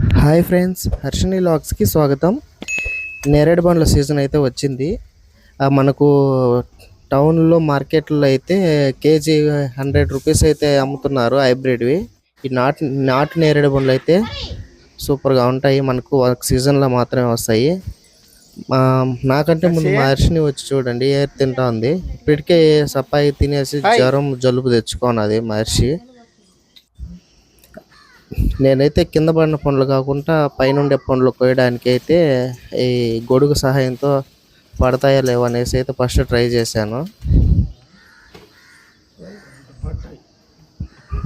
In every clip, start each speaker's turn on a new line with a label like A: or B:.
A: Hi friends Harshini లాగ్స్కి స్వాగతం. నేరేడు బండ్ల season అయితే వచ్చింది. మనకు టౌన్లో మార్కెట్లో అయితే కేజీ హండ్రెడ్ రూపీస్ అయితే అమ్ముతున్నారు హైబ్రిడ్వి. ఈ నాటు నాటు నేరేడు బండ్లు అయితే సూపర్గా ఉంటాయి. మనకు ఒక సీజన్లో మాత్రమే వస్తాయి. నాకంటే ముందు మా హర్షిని వచ్చి చూడండి ఏర్ తింటా ఉంది. ఇప్పటికే సప్పాయి తినేసి జ్వరం జలుబు తెచ్చుకోనది మా హర్షి. నేనైతే కింద పడిన పండ్లు కాకుండా పైనుండే పండ్లు కోయడానికి అయితే ఈ గొడుగు సహాయంతో పడతాయా లేవో అనేసి అయితే ఫస్ట్ ట్రై చేశాను.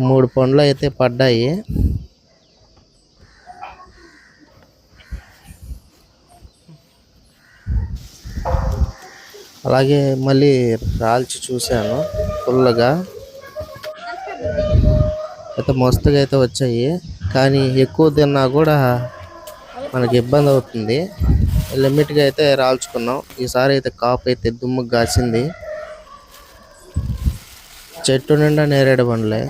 A: మూడు పండ్లు అయితే పడ్డాయి. అలాగే మళ్ళీ రాల్చి చూశాను ఫుల్గా అయితే మస్తుగా అయితే వచ్చాయి. కానీ ఎక్కువ తిన్నా కూడా మనకి ఇబ్బంది అవుతుంది. లిమిట్గా అయితే రాల్చుకున్నాం. ఈసారి అయితే కాపు అయితే దుమ్ము కాసింది. చెట్టు నిండా నేరేడు బండ్లే.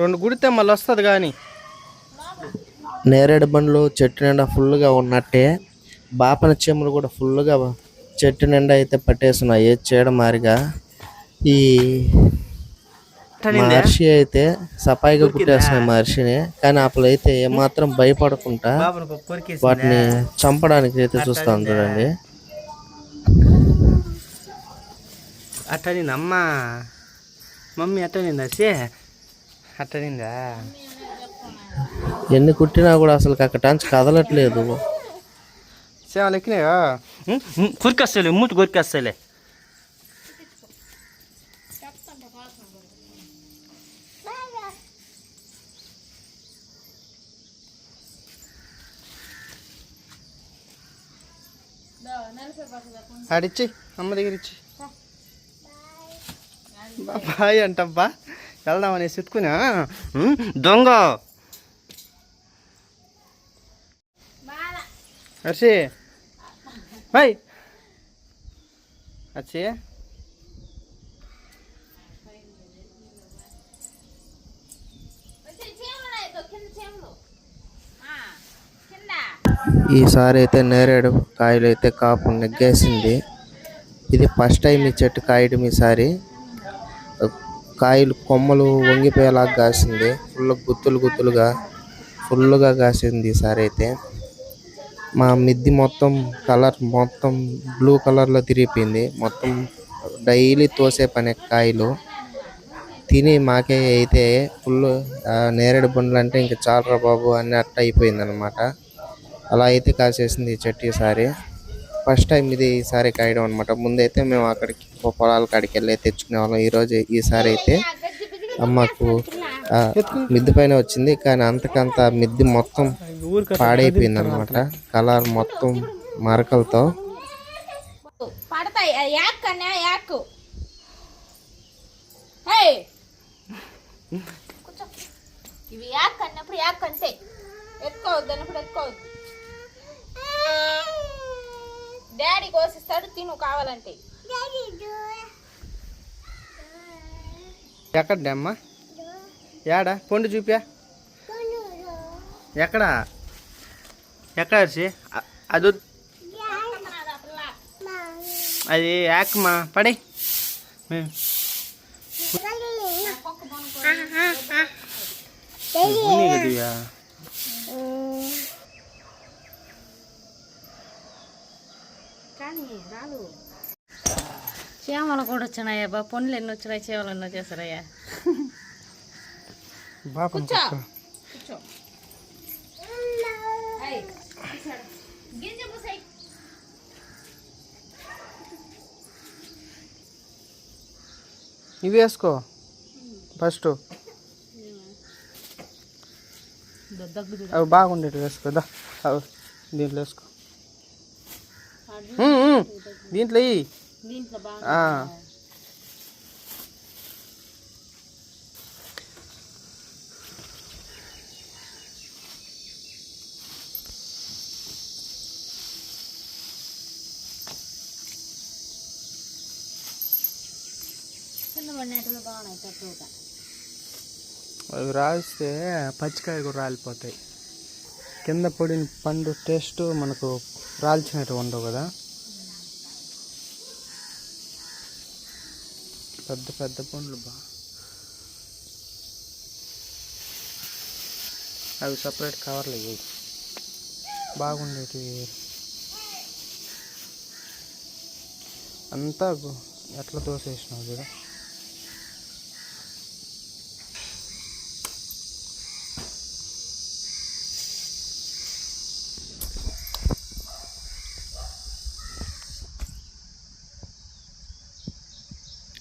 B: రెండు గుడితే మళ్ళీ వస్తుంది కానీ.
A: నేరేడు బండ్లు చెట్టు నిండా ఫుల్గా ఉన్నట్టే బాపన చీమలు కూడా ఫుల్గా చెట్టు నిండా అయితే పట్టేస్తున్నాయి. చేయడం మారిగా. ఈ మహర్షి అయితే సపాయిగా కుట్టేస్తున్నాయి మహర్షిని. కానీ అప్పుడైతే ఏమాత్రం భయపడకుండా వాటిని చంపడానికి అయితే చూస్తాను చూడండి.
B: అట్టనింది అమ్మ. మమ్మీ అట్టనిందా సే అట్టనిందా
A: ఎన్ని కుట్టినా కూడా అసలు అక్కటాంచి కదలట్లేదు
B: సేవలు ఎక్కినాయా కొరికేస్తలే మూతి కొరికేస్తలే ఆడిచ్చి అమ్మ దగ్గర ఇచ్చి బాయ్ అంటబ్బా. వెళ్దామని ఎత్తుకున్నా దొంగ. హర్షి. బాయ్ హర్షి.
A: ఈసారి అయితే నేరేడు కాయలు అయితే కాపు నెగ్గేసింది ఇది ఫస్ట్ టైం ఈ చెట్టు కాయడం ఈసారి. కాయలు కొమ్మలు వంగిపోయేలాగా కాసింది. ఫుల్ గుత్తులు గుత్తులుగా ఫుల్గా కాసింది ఈసారి అయితే. మా మిద్ది మొత్తం కలర్ మొత్తం బ్లూ కలర్లో తిరిగిపోయింది. మొత్తం డైలీ తోసే పని కాయలు. తిని మాకే అయితే ఫుల్ నేరేడు బండ్లు అంటే ఇంకా చాలరా బాబు అన్నట్టు అయిపోయింది అనమాట అలా అయితే కాసేసింది ఈ చెట్టు ఈసారి ఫస్ట్ టైం ఇది ఈసారి కాయడం అనమాట ముందైతే మేము అక్కడికి పొలాల కాడికి వెళ్ళి తెచ్చుకునే వాళ్ళం ఈరోజు ఈసారి అయితే అమ్మకు మిద్ది పైన వచ్చింది. కానీ అంతకంత మిద్ది మొత్తం పాడైపోయింది అనమాట కలర్ మొత్తం మరకలతో.
C: యాక్ యాక్? ఇవి యాక్ అన్నప్పుడు యాక్ అంతే. అన్నప్పుడు డాడీ కోసిస్తాడు తిను కావాలంటే.
B: ఎక్కడ అమ్మా ఏడా పండు చూపా ఎక్కడ? ఎక్కడ అది అది యాకమ్మా పడే.
D: చీమలు కూడా వచ్చినాయా బా? పండ్లు ఎన్ని వచ్చినాయి? చీమలు ఎన్నో
C: పూసేయ్.
B: ఇవి వేసుకో. ఫస్ట్. అవి బాగుండేవి వేసుకోదా అవి దీంట్లో వేసుకో.
D: తక్కువగా.
B: అవి రాస్తే పచ్చికాయ కూడా రాలిపోతాయి. కింద పొడిన పండు టేస్ట్ మనకు రాల్చినట్టు ఉండవు కదా. పెద్ద పెద్ద పండ్లు బా. అవి సపరేట్ కవర్లు ఇవి బాగుండేటివి. అంతా ఎట్లా దోసేసినావు చూడ.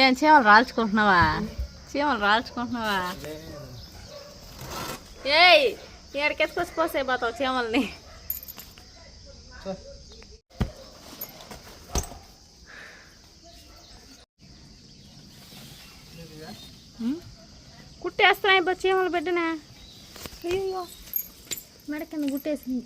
D: ఏం చీమలు రాల్చుకుంటున్నావా? చీమలు రాల్చుకుంటున్నావా? ఏయ్ ఎక్కడికెత్తుకొచ్చి పోసేపోతావు చీమల్ని. కుట్టేస్తున్నాయి చీమలు బిడ్డనా? అయ్యో మెడకని గుట్టేసింది